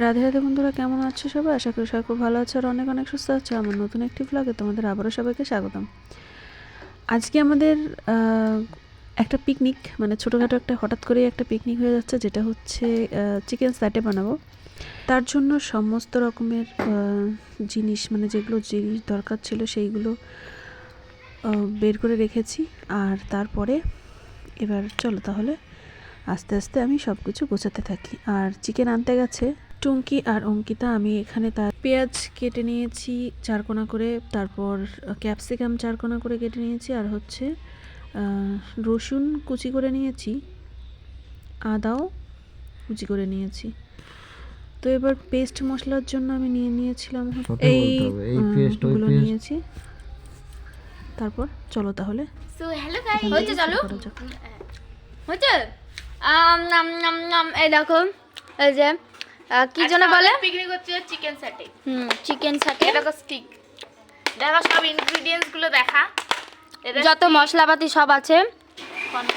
রাধে রাধে বন্ধুরা, কেমন আছো সবাই? আশা করি সবাই খুব ভালো আছো আর অনেক অনেক সুস্থ আছো। আমার নতুন একটি ব্লগে তোমাদের আবারও সবাইকে স্বাগতম। আজকে আমাদের একটা পিকনিক মানে ছোটোখাটো একটা হঠাৎ করেই একটা পিকনিক হয়ে যাচ্ছে, যেটা হচ্ছে চিকেন স্যাটে বানাবো। তার জন্য সমস্ত রকমের জিনিস মানে যেগুলো জিনিস দরকার ছিল সেইগুলো বের করে রেখেছি। আর তারপরে, এবার চলো তাহলে আস্তে আস্তে আমি সব কিছু গোছাতে থাকি। আর চিকেন আনতে গেছে টুঙ্কি আর অঙ্কিতা আমি এখানে তার পেঁয়াজ কেটে নিয়েছি চারকোনা করে তারপর ক্যাপসিকাম চারকোনা করে কেটে নিয়েছি আর হচ্ছে রসুন কুচি করে নিয়েছি আদাও কুচি করে নিয়েছি। তো এবার পেস্ট মশলার জন্য আমি নিয়ে নিয়েছিলাম এই বলতে হবে, এই আহ, paste, ওই গুলো paste। নিয়েছি। তারপর চলো তাহলে। সো হ্যালো গাইস এখান হয়েছে থেকে চালু? নাম এই দেখো এই যে কি যেন বলে? পিকনিক হচ্ছে চিকেন স্যাটে হুম চিকেন সাথে এটা তো স্টিক দেখা সব ইনগ্রেডিয়েন্টসগুলো দেখা। যত মশলাপাতি সব আছে।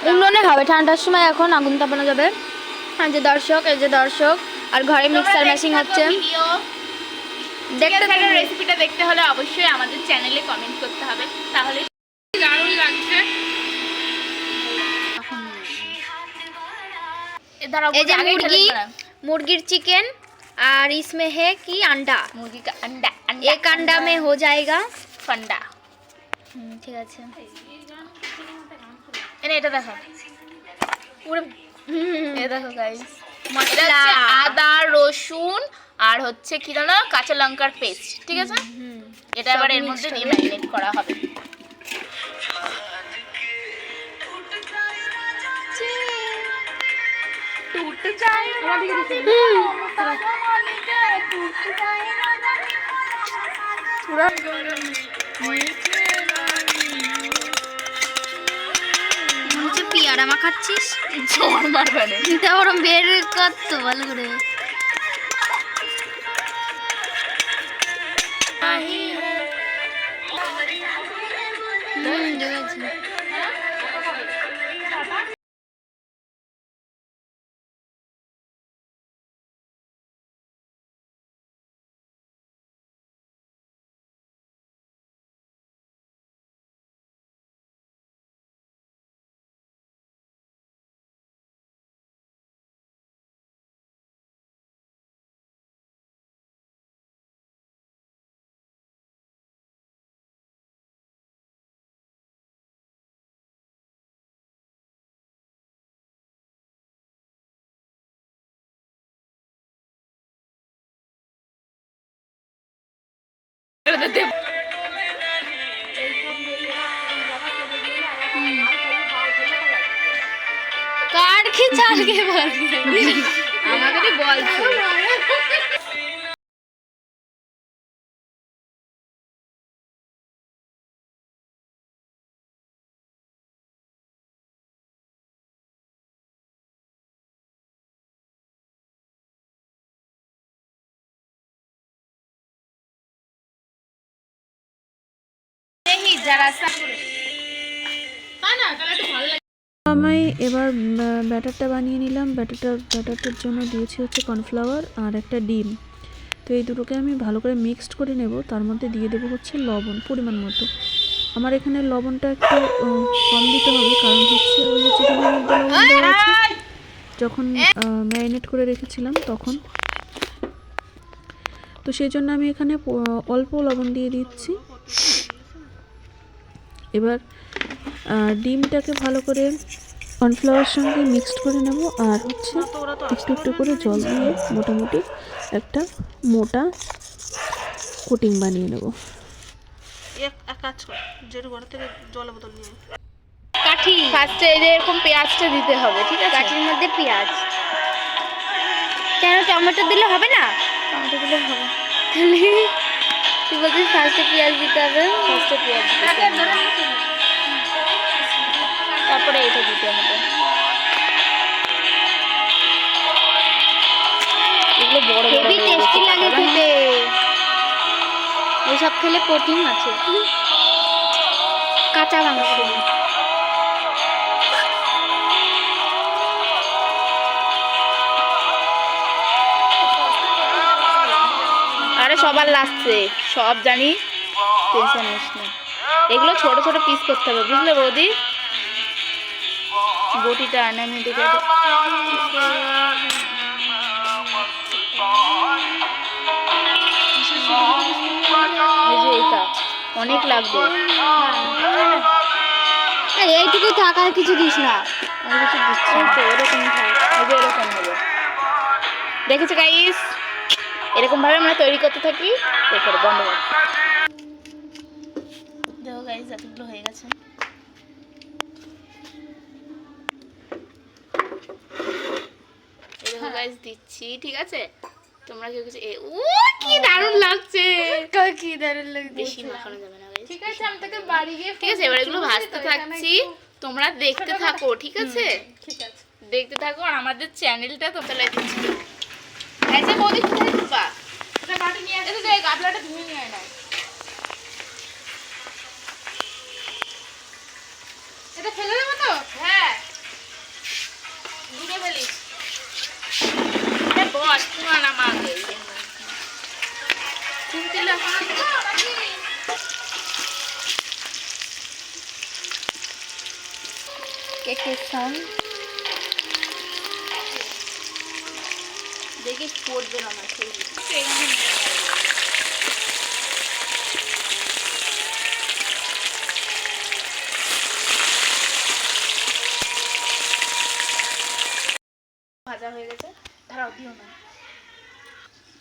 উনুনে হবে ঠান্ডার সময় এখন আগুন তাপানো যাবে। আর যে দর্শক এই যে দর্শক আর ঘরে মিক্সার মেশিন হচ্ছে। দেখতে থাকার রেসিপিটা দেখতে হলে অবশ্যই আমাদের চ্যানেলে কমেন্ট করতে হবে। তাহলে দারুণ লাগছে। এই যে মুরগি দাঁড়াও। मुर्गीर चिकन और इसमें है कि अंडा মুরগি কা अंडा अंडा एक अंडा में हो जाएगा ফান্ডা হুম, ঠিক আছে এনে এটা দেখো পুরো হুম, এ দেখো গাইস মশলা আদা রসুন আর হচ্ছে কি জানো কাঁচা লঙ্কার পেস্ট ঠিক আছে হুম, এটা এবার এর মধ্যে দিয়ে ম্যারিনেট করা হবে মনে হচ্ছে পিয়ারা মাখাচ্ছিস? জোর মারবে না। এটা ওরম বের করতো ভালো করে। কার কি চালকে বলবে আমাকে তো বলছে যারা আমি এবার ব্যাটারটা বানিয়ে নিলাম। ব্যাটারটা ব্যাটারটার জন্য দিয়েছি হচ্ছে কর্নফ্লাওয়ার আর একটা ডিম। তো এই দুটোকে আমি ভালো করে মিক্সড করে নেব। তার মধ্যে দিয়ে দেবো হচ্ছে লবণ পরিমাণ মতো। আমার এখানে লবণটা একটু কম দিতে হবে। কারণ হচ্ছে ওই যে চিকেনের মধ্যে লবণ দেওয়া আছে যখন ম্যারিনেট করে রেখেছিলাম তখন। তো সেই জন্য আমি এখানে অল্প লবণ দিয়ে দিচ্ছি। এবার ডিমটাকে ভালো করে কর্নফ্লাওয়ার সঙ্গে মিক্সড করে নেব আর হচ্ছে একটু একটু করে জল দিয়ে মোটামুটি একটা মোটা কোটিং বানিয়ে নেব। কাঠি। ফার্স্টে এই এরকম পেঁয়াজটা দিতে হবে ঠিক আছে? কাঠির মধ্যে পেঁয়াজ। কেন টমেটো দিলে হবে না? টমেটো দিলে হবে। তাহলে তুই বলছিস ফার্স্টে পেঁয়াজ দিতে হবে? ফার্স্টে পেঁয়াজ দিতে হবে। তারপরে এটা দিতে হবে। এগুলো বড় বড় টেস্টি লাগে খেতে। এইসব খেলে প্রোটিন আছে। কাঁচা মাংস। সবার লাগছে সব জানি টেনশন নিস না। এগুলো ছোট ছোট পিস করতে হবে বুঝলে বৌদি? বটিটা আনে আমি অনেক লাগবে। এই, এইটুকু থাক আর কিছু দিস না। আমি কিছু দিচ্ছি। তো এরকম থাক। এরকম হবে। দেখেছ গাইস এরকম ভাবে আমরা তৈরি করতে থাকি। দেখো বন্ধ কর দেখো এতগুলো হয়ে গেছে। দেখো দিচ্ছি ঠিক আছে? তোমরা কেউ কিছু এ- ও কি দারুণ লাগছে। কি দারুণ বেশি মাখানো যাবে না ঠিক আছে আমি তোকে বাড়ি গিয়ে ঠিক আছে এবার এগুলো ভাজতে থাকছি। তোমরা দেখতে থাকো ঠিক আছে? ঠিক আছে। দেখতে থাকো আর আমাদের চ্যানেলটা তোমরা লাইক দিচ্ছি আচ্ছা বৌদি কোথায় ঢুকবা? এটা বাটি নিয়ে আসতে দে গাবলাটা ধুয়ে নিয়ে আয় না এটা ফেলে দেবো তো? হ্যাঁ। ধুয়ে ফেলি। বস তোমার আমাকে চিনতে লাগবে কেকের সাউন্ড দেখি পড়বে না সেই ভাজা হয়ে গেছে। দিও না।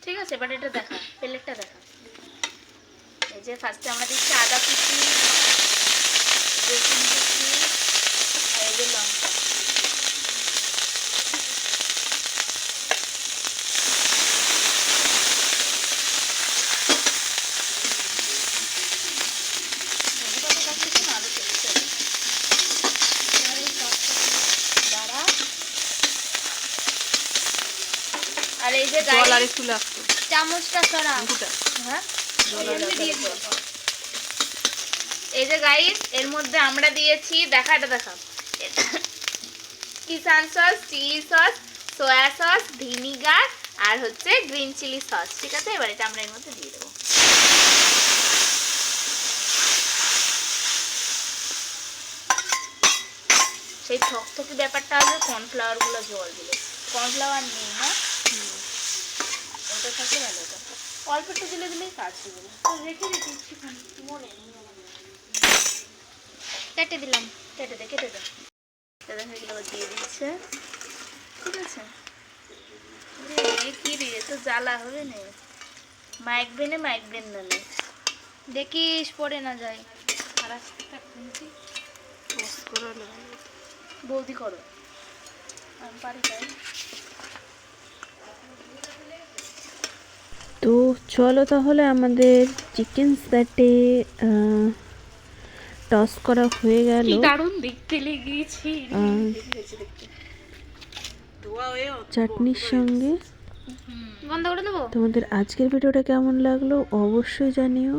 ঠিক আছে, এবার এটা দেখা, প্লেটটা দেখা। এই যে ফার্স্টে আমরা দিচ্ছি আদা কুচি রসুন কুচি আর এই যে লঙ্কা ধনেপাতা কাটতেছি না, আলু কেটেছি। এবার এই সসটা দাঁড়া। আর এই যে জল আর গাইস একটু লাগতো চামচটা সরা। হ্যাঁ? এই যে গাইস এর মধ্যে আমরা দিয়েছি দেখা এটা দেখা। Kissan sauce chilli sauce soya sauce vinegar আর হচ্ছে গ্রিন চিলি সস। ঠিক আছে? এবার এটা আমরা এর মধ্যে দিয়ে দেবো। সেই থকথকে ব্যাপারটা আছে কর্নফ্লাওয়ারগুলো জল দিলে। কর্নফ্লাওয়ার নেই না। থাকলে ভালো হতো অল্প একটু দিলে দিলেই কাজ হয়ে যাবে রেখে দিচ্ছি একটুখানি। মনে কেটে দিলাম। কেটে দে কেটে দে। দাদা এগুলো আবার দিয়ে দিচ্ছে ঠিক আছে? রে, কি রে তো জ্বালা হবে না। মাইক ব্রেনে মাইক ব্রেন না নে। দেখিস পড়ে না যায়। বৌদি করো। আমি পারি তাই। তো চলো তাহলে আমাদের চিকেন স্যাটে টস করা হয়ে গেল। কি দারুণ দেখতে লেগেছে। চাটনির সঙ্গে। বন্ধ করে দেবো? তোমাদের আজকের ভিডিওটা কেমন লাগল অবশ্যই জানিও।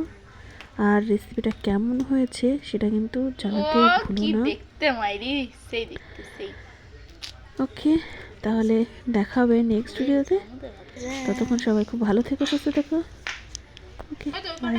আর রেসিপিটা কেমন হয়েছে সেটা কিন্তু জানাতে ভুলো না। দেখতে মাইরি। সেই দেখতে সেই। ওকে তাহলে দেখা হবে নেক্সট ভিডিওতে ততক্ষণ সবাই খুব ভালো থেকো সুস্থ থেকো। Okay bye